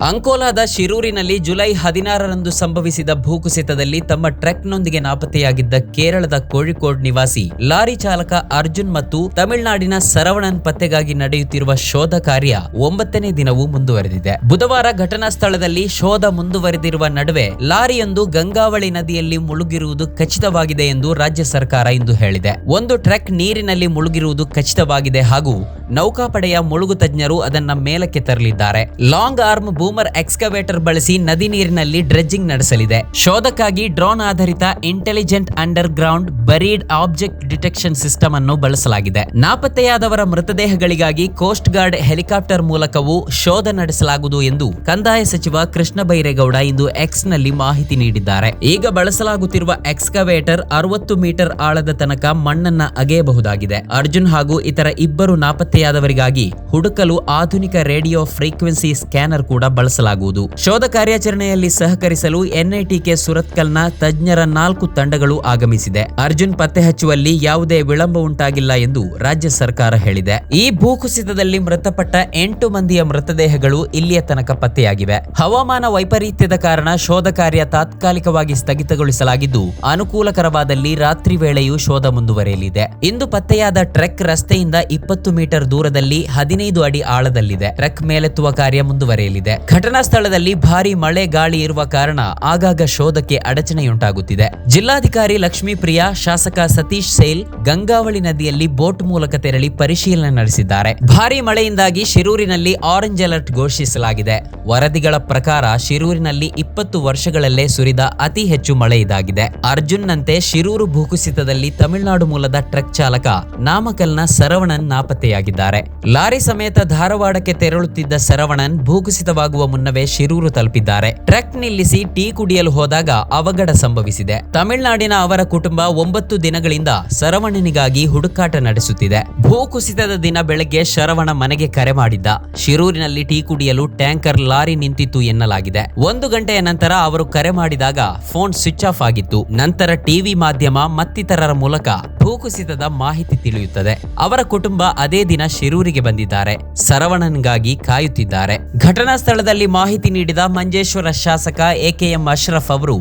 ಅಂಕೋಲಾದ ಶಿರೂರಿನಲ್ಲಿ July ಹದಿನಾರರಂದು ಸಂಭವಿಸಿದ ಭೂಕುಸಿತದಲ್ಲಿ ತಮ್ಮ ಟ್ರಕ್ನೊಂದಿಗೆ ನಾಪತ್ತೆಯಾಗಿದ್ದ ಕೇರಳದ ಕೋಳಿಕೋಡ್ ನಿವಾಸಿ, ಲಾರಿ ಚಾಲಕ ಅರ್ಜುನ್ ಮತ್ತು ತಮಿಳುನಾಡಿನ ಸರವಣನ್ ಪತ್ತೆಗಾಗಿ ನಡೆಯುತ್ತಿರುವ ಶೋಧ ಕಾರ್ಯ ಒಂಬತ್ತನೇ ದಿನವೂ ಮುಂದುವರೆದಿದೆ. ಬುಧವಾರ ಘಟನಾ ಸ್ಥಳದಲ್ಲಿ ಶೋಧ ಮುಂದುವರೆದಿರುವ ನಡುವೆ ಲಾರಿಯೊಂದು ಗಂಗಾವಳಿ ನದಿಯಲ್ಲಿ ಮುಳುಗಿರುವುದು ಖಚಿತವಾಗಿದೆ ಎಂದು ರಾಜ್ಯ ಸರ್ಕಾರ ಇಂದು ಹೇಳಿದೆ. ಒಂದು ಟ್ರಕ್ ನೀರಿನಲ್ಲಿ ಮುಳುಗಿರುವುದು ಖಚಿತವಾಗಿದೆ ಹಾಗೂ ನೌಕಾಪಡೆಯ ಮುಳುಗು ತಜ್ಞರು ಅದನ್ನ ಮೇಲಕ್ಕೆ ತರಲಿದ್ದಾರೆ. ಲಾಂಗ್ ಆರ್ಮ್ ಬೂಮರ್ ಎಕ್ಸ್ಕವೇಟರ್ ಬಳಸಿ ನದಿ ನೀರಿನಲ್ಲಿ ಡ್ರೆಜ್ಜಿಂಗ್ ನಡೆಸಲಿದೆ. ಶೋಧಕ್ಕಾಗಿ ಡ್ರೋನ್ ಆಧಾರಿತ intelligent underground buried object detection system ಅನ್ನು ಬಳಸಲಾಗಿದೆ. ನಾಪತ್ತೆಯಾದವರ ಮೃತದೇಹಗಳಿಗಾಗಿ ಕೋಸ್ಟ್ ಗಾರ್ಡ್ ಹೆಲಿಕಾಪ್ಟರ್ ಮೂಲಕವೂ ಶೋಧ ನಡೆಸಲಾಗುವುದು ಎಂದು ಕಂದಾಯ ಸಚಿವ ಕೃಷ್ಣ ಬೈರೇಗೌಡ ಇಂದು ಎಕ್ಸ್ನಲ್ಲಿ ಮಾಹಿತಿ ನೀಡಿದ್ದಾರೆ. ಈಗ ಬಳಸಲಾಗುತ್ತಿರುವ ಎಕ್ಸ್ಕವೇಟರ್ ಅರವತ್ತು ಮೀಟರ್ ಆಳದ ತನಕ ಮಣ್ಣನ್ನ ಅಗೆಯಬಹುದಾಗಿದೆ. ಅರ್ಜುನ್ ಹಾಗೂ ಇತರ ಇಬ್ಬರು ನಾಪತ್ತೆಯಾದವರಿಗಾಗಿ ಹುಡುಕಲು ಆಧುನಿಕ ರೇಡಿಯೋ ಫ್ರೀಕ್ವೆನ್ಸಿ ಸ್ಕ್ಯಾನರ್ ಕೂಡ ಬಳಸಲಾಗುವುದು. ಶೋಧ ಕಾರ್ಯಾಚರಣೆಯಲ್ಲಿ ಸಹಕರಿಸಲು ಎನ್ಐಟಿಕೆ ಸುರತ್ಕಲ್ನ ತಜ್ಞರ ನಾಲ್ಕು ತಂಡಗಳು ಆಗಮಿಸಿದೆ. ಅರ್ಜುನ್ ಪತ್ತೆ ಹಚ್ಚುವಲ್ಲಿ ಯಾವುದೇ ವಿಳಂಬ ಉಂಟಾಗಿಲ್ಲ ಎಂದು ರಾಜ್ಯ ಸರ್ಕಾರ ಹೇಳಿದೆ. ಈ ಭೂಕುಸಿತದಲ್ಲಿ ಮೃತಪಟ್ಟ ಎಂಟು ಮಂದಿಯ ಮೃತದೇಹಗಳು ಇಲ್ಲಿಯ ತನಕ ಪತ್ತೆಯಾಗಿವೆ. ಹವಾಮಾನ ವೈಪರೀತ್ಯದ ಕಾರಣ ಶೋಧ ಕಾರ್ಯ ತಾತ್ಕಾಲಿಕವಾಗಿ ಸ್ಥಗಿತಗೊಳಿಸಲಾಗಿದ್ದು, ಅನುಕೂಲಕರವಾದಲ್ಲಿ ರಾತ್ರಿ ವೇಳೆಯೂ ಶೋಧ ಮುಂದುವರೆಯಲಿದೆ. ಇಂದು ಪತ್ತೆಯಾದ ಟ್ರೆಕ್ ರಸ್ತೆಯಿಂದ ಇಪ್ಪತ್ತು ಮೀಟರ್ ದೂರದಲ್ಲಿ ಹದಿನೈದು ಅಡಿ ಆಳದಲ್ಲಿದೆ. ಟ್ರಕ್ ಮೇಲೆತ್ತುವ ಕಾರ್ಯ ಮುಂದುವರೆಯಲಿದೆ. ಘಟನಾ ಸ್ಥಳದಲ್ಲಿ ಭಾರಿ ಮಳೆ ಗಾಳಿ ಇರುವ ಕಾರಣ ಆಗಾಗ ಶೋಧಕ್ಕೆ ಅಡಚಣೆಯುಂಟಾಗುತ್ತಿದೆ. ಜಿಲ್ಲಾಧಿಕಾರಿ ಲಕ್ಷ್ಮೀಪ್ರಿಯಾ ಶಾಸಕ ಸತೀಶ್ ಸೇಲ್, ಗಂಗಾವಳಿ ನದಿಯಲ್ಲಿ ಬೋಟ್ ಮೂಲಕ ತೆರಳಿ ಪರಿಶೀಲನೆ ನಡೆಸಿದ್ದಾರೆ. ಭಾರಿ ಮಳೆಯಿಂದಾಗಿ ಶಿರೂರಿನಲ್ಲಿ ಆರೆಂಜ್ ಅಲರ್ಟ್ ಘೋಷಿಸಲಾಗಿದೆ. ವರದಿಗಳ ಪ್ರಕಾರ ಶಿರೂರಿನಲ್ಲಿ ಇಪ್ಪತ್ತು ವರ್ಷಗಳಲ್ಲೇ ಸುರಿದ ಅತಿ ಹೆಚ್ಚು ಮಳೆ ಇದಾಗಿದೆ. ಅರ್ಜುನ್ನಂತೆ ಶಿರೂರು ಭೂಕುಸಿತದಲ್ಲಿ ತಮಿಳುನಾಡು ಮೂಲದ ಟ್ರಕ್ ಚಾಲಕ ನಾಮಕಲ್ನ ಸರವಣನ್ ನಾಪತ್ತೆಯಾಗಿದ್ದಾರೆ. ಲಾರಿ ಸಮೇತ ಧಾರವಾಡಕ್ಕೆ ತೆರಳುತ್ತಿದ್ದ ಸರವಣನ್ ಭೂಕುಸಿತವಾಗುವ ಮುನ್ನವೇ ಶಿರೂರು ತಲುಪಿದ್ದಾರೆ. ಟ್ರಕ್ ನಿಲ್ಲಿಸಿ ಟೀ ಕುಡಿಯಲು ಹೋದಾಗ ಅವಘಡ ಸಂಭವಿಸಿದೆ. ತಮಿಳುನಾಡಿನ ಅವರ ಕುಟುಂಬ ಒಂಬತ್ತು ದಿನಗಳಿಂದ ಸರವಣನಿಗಾಗಿ ಹುಡುಕಾಟ ನಡೆಸುತ್ತಿದೆ. ಭೂಕುಸಿತದ ದಿನ ಬೆಳಗ್ಗೆ ಶರವಣ ಮನೆಗೆ ಕರೆ ಮಾಡಿದ್ದ. ಶಿರೂರಿನಲ್ಲಿ ಟೀ ಕುಡಿಯಲು ಟ್ಯಾಂಕರ್ ಲಾರಿ ನಿಂತಿತ್ತು ಎನ್ನಲಾಗಿದೆ. ಒಂದು ಗಂಟೆಯ ನಂತರ ಅವರು ಕರೆ ಮಾಡಿದಾಗ ಫೋನ್ ಸ್ವಿಚ್ ಆಫ್ ಆಗಿತ್ತು. ನಂತರ ಟಿವಿ ಮಾಧ್ಯಮ ಮತ್ತಿತರರ ಮೂಲಕ ಭೂಕುಸಿತದ ಮಾಹಿತಿ ತಿಳಿಯುತ್ತದೆ. ಅವರ ಕುಟುಂಬ ಅದೇ ದಿನ ಶಿರೂರಿಗೆ ಬಂದಿದ್ದಾರೆ. ಸರವಣನ್ಗಾಗಿ ಕಾಯುತ್ತಿದ್ದಾರೆ. ಘಟನಾ ಸ್ಥಳದಲ್ಲಿ ಮಾಹಿತಿ ನೀಡಿದ ಮಂಜೇಶ್ವರ ಶಾಸಕ ಎಕೆಎಂ ಅಶ್ರಫ್ ಅವರು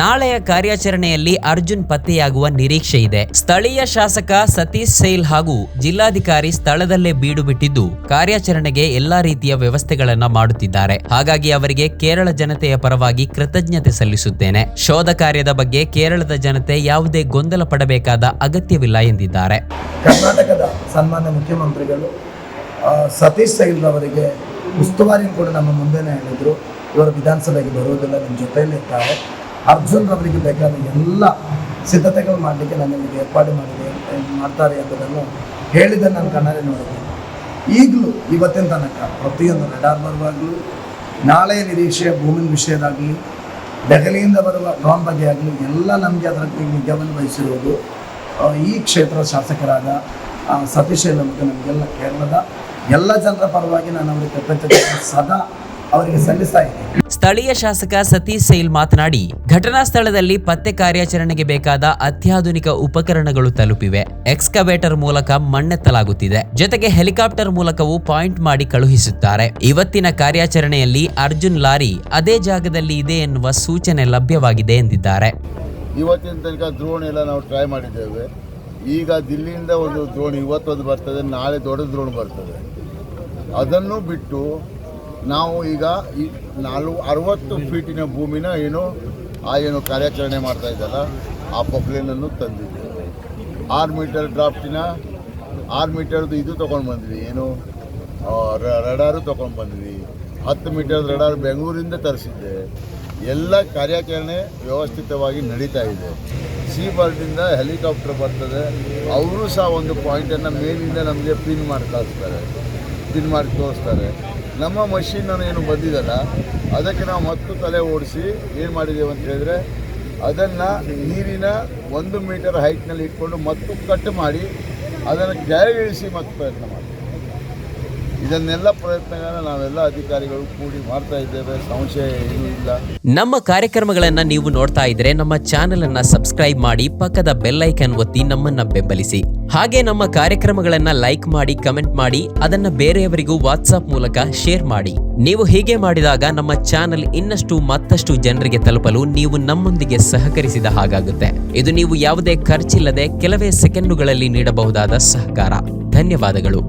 ನಾಳೆಯ ಕಾರ್ಯಾಚರಣೆಯಲ್ಲಿ ಅರ್ಜುನ್ ಪತ್ತೆಯಾಗುವ ನಿರೀಕ್ಷೆ ಇದೆ. ಸ್ಥಳೀಯ ಶಾಸಕ ಸತೀಶ್ ಸೇಲ್ ಹಾಗೂ ಜಿಲ್ಲಾಧಿಕಾರಿ ಸ್ಥಳದಲ್ಲೇ ಬೀಡು ಬಿಟ್ಟಿದ್ದು, ಕಾರ್ಯಾಚರಣೆಗೆ ಎಲ್ಲಾ ರೀತಿಯ ವ್ಯವಸ್ಥೆಗಳನ್ನ ಮಾಡುತ್ತಿದ್ದಾರೆ. ಹಾಗಾಗಿ ಅವರಿಗೆ ಕೇರಳ ಜನತೆಯ ಪರವಾಗಿ ಕೃತಜ್ಞತೆ ಸಲ್ಲಿಸುತ್ತೇನೆ. ಶೋಧ ಕಾರ್ಯದ ಬಗ್ಗೆ ಕೇರಳದ ಜನತೆ ಯಾವುದೇ ಗೊಂದಲ ಪಡಬೇಕಾದ ಅಗತ್ಯವಿಲ್ಲ ಎಂದಿದ್ದಾರೆ. ಕರ್ನಾಟಕದ ಸನ್ಮಾನ್ಯ ಮುಖ್ಯಮಂತ್ರಿಗಳು ಸತೀಶ್ ಸೈಲ್ ಅವರಿಗೆ ಉಸ್ತುವಾರಿ ಕೂಡ ನಮ್ಮ ಮುಂದೆನೇ ಹೇಳಿದರು. ಇವರು ವಿಧಾನಸಭೆಗೆ ಬರುವುದಿಲ್ಲ, ನಿಮ್ಮ ಜೊತೆಯಲ್ಲಿ ಇರ್ತಾರೆ ಅರ್ಜುನ್ ಅವರಿಗೆ ಬೇಕಾದ ಎಲ್ಲ ಸಿದ್ಧತೆಗಳು ಮಾಡಲಿಕ್ಕೆ ನಾನು ನಿಮಗೆ ಏರ್ಪಾಡು ಮಾಡಿದೆ, ಮಾಡ್ತಾರೆ ಎಂಬುದನ್ನು ಹೇಳಿದ ನಾನು ಕಣ್ಣಲ್ಲಿ ನೋಡಿದೆ. ಈಗಲೂ ಇವತ್ತಿನ ತನಕ ಪ್ರತಿಯೊಂದು ರೆಡಾರ್ ಬರುವಾಗಲೂ ನಾಳೆಯ ನಿರೀಕ್ಷೆಯ ಭೂಮಿ ವಿಷಯದಾಗಲಿ, ದೆಹಲಿಯಿಂದ ಬರುವ ಡ್ರೋನ್ ಬಗ್ಗೆ ಆಗಲಿ, ಎಲ್ಲ ನಮಗೆ ಅದರ ನಿಜವನ್ನು ವಹಿಸಿರುವುದು ಈ ಕ್ಷೇತ್ರದ ಶಾಸಕರಾದ ಸತೀಶ್ ಮತ್ತು ನಮಗೆಲ್ಲ ಕೇರಳದ ಎಲ್ಲ ಜನರ ಪರವಾಗಿ ನಾನು ಅವರಿಗೆ ಕೃತಜ್ಞತೆ ಸದಾ ಅವರಿಗೆ ಸಲ್ಲಿಸ್ತಾ ಸ್ಥಳೀಯ ಶಾಸಕ ಸತೀಶ್ ಸೈಲ್ ಮಾತನಾಡಿ ಘಟನಾ ಸ್ಥಳದಲ್ಲಿ ಪತ್ತೆ ಕಾರ್ಯಾಚರಣೆಗೆ ಬೇಕಾದ ಅತ್ಯಾಧುನಿಕ ಉಪಕರಣಗಳು ತಲುಪಿವೆ. ಎಕ್ಸ್ಕವೇಟರ್ ಮೂಲಕ ಮಣ್ಣೆತ್ತಲಾಗುತ್ತಿದೆ. ಜೊತೆಗೆ ಹೆಲಿಕಾಪ್ಟರ್ ಮೂಲಕವೂ ಪಾಯಿಂಟ್ ಮಾಡಿ ಕಳುಹಿಸುತ್ತಾರೆ. ಇವತ್ತಿನ ಕಾರ್ಯಾಚರಣೆಯಲ್ಲಿ ಅರ್ಜುನ್ ಲಾರಿ ಅದೇ ಜಾಗದಲ್ಲಿ ಇದೆ ಎನ್ನುವ ಸೂಚನೆ ಲಭ್ಯವಾಗಿದೆ ಎಂದಿದ್ದಾರೆ. ಇವತ್ತಿನ ತನಕ ದ್ರೋಣ್ ಎಲ್ಲ ನಾವು ಟ್ರೈ ಮಾಡಿದ್ದೇವೆ. ಈಗ ದಿಲ್ಲಿಯಿಂದ ಒಂದು ದ್ರೋಣಿ ಇವತ್ತೊಂದು ಬರ್ತದೆ ನಾಳೆ ದೊಡ್ಡ ದ್ರೋಣಿ ಬರ್ತದೆ. ಅದನ್ನು ಬಿಟ್ಟು ನಾವು ಈಗ ಈ ನಾಲ್ಕು ಅರವತ್ತು ಫೀಟಿನ ಭೂಮಿನ ಏನು, ಆ ಏನು ಕಾರ್ಯಾಚರಣೆ ಮಾಡ್ತಾ ಇದ್ದಲ್ಲ, ಆ ಪೊಕ್ಲೇನನ್ನು ತಂದಿದ್ವಿ. ಆರು ಮೀಟರ್ ಡ್ರಾಫ್ಟಿನ, ಆರು ಮೀಟರ್ದು ಇದು ತೊಗೊಂಡು ಬಂದ್ವಿ, ಏನು ರಡಾರು ತೊಗೊಂಡು ಬಂದ್ವಿ. ಹತ್ತು ಮೀಟರ್ ರಡಾರ್ ಬೆಂಗಳೂರಿಂದ ತರಿಸಿದ್ದೆ. ಎಲ್ಲ ಕಾರ್ಯಾಚರಣೆ ವ್ಯವಸ್ಥಿತವಾಗಿ ನಡೀತಾ ಇದೆ. ಸಿ ಬರ್ಡಿಂದ ಹೆಲಿಕಾಪ್ಟರ್ ಬರ್ತದೆ. ಅವರು ಸಹ ಒಂದು ಪಾಯಿಂಟನ್ನು ಮೇಲಿಂದ ನಮಗೆ ಪಿನ್ ಮಾಡಿ ಕಳಿಸ್ತಾರೆ ಪಿನ್ ಮಾಡಿ ತೋರಿಸ್ತಾರೆ. ನಮ್ಮ ಮಷೀನ್ ಏನು ಬಂದಿದಲ್ಲ ಅದಕ್ಕೆ ನಾವು ಮತ್ತು ತಲೆ ಓಡಿಸಿ ಏನು ಮಾಡಿದ್ದೇವೆ ಅಂತ ಹೇಳಿದ್ರೆ, ಅದನ್ನು ನೀರಿನ ಒಂದು ಮೀಟರ್ ಹೈಟ್ನಲ್ಲಿ ಇಟ್ಕೊಂಡು ಮತ್ತು ಕಟ್ ಮಾಡಿ, ಅದನ್ನು ಕೆಳಗಿಳಿಸಿ ಮತ್ತೆ ಪ್ರಯತ್ನ ಮಾಡಿ ಇದನ್ನೆಲ್ಲ ಪ್ರಯತ್ನಗಳನ್ನ ನಾವೆಲ್ಲ ಅಧಿಕಾರಿಗಳು ಕೂಡಿ ಮಾಡ್ತಾ ಇದ್ದೇವೆ. ಸಂಶಯ ಏನೂ ಇಲ್ಲ. ನಮ್ಮ ಕಾರ್ಯಕ್ರಮಗಳನ್ನ ನೀವು ನೋಡ್ತಾ ಇದ್ರೆ ನಮ್ಮ ಚಾನೆಲ್ ಅನ್ನ ಸಬ್ಸ್ಕ್ರೈಬ್ ಮಾಡಿ ಪಕ್ಕದ ಬೆಲ್ ಐಕನ್ ಒತ್ತಿ ನಮ್ಮನ್ನ ಬೆಂಬಲಿಸಿ. ಹಾಗೆ ನಮ್ಮ ಕಾರ್ಯಕ್ರಮಗಳನ್ನ ಲೈಕ್ ಮಾಡಿ, ಕಮೆಂಟ್ ಮಾಡಿ, ಅದನ್ನ ಬೇರೆಯವರಿಗೂ ವಾಟ್ಸ್ಆಪ್ ಮೂಲಕ ಶೇರ್ ಮಾಡಿ. ನೀವು ಹೀಗೆ ಮಾಡಿದಾಗ ನಮ್ಮ ಚಾನೆಲ್ ಇನ್ನಷ್ಟು ಮತ್ತಷ್ಟು ಜನರಿಗೆ ತಲುಪಲು ನೀವು ನಮ್ಮೊಂದಿಗೆ ಸಹಕರಿಸಿದ ಹಾಗಾಗುತ್ತೆ. ಇದು ನೀವು ಯಾವುದೇ ಖರ್ಚಿಲ್ಲದೆ ಕೆಲವೇ ಸೆಕೆಂಡುಗಳಲ್ಲಿ ನೀಡಬಹುದಾದ ಸಹಕಾರ. ಧನ್ಯವಾದಗಳು.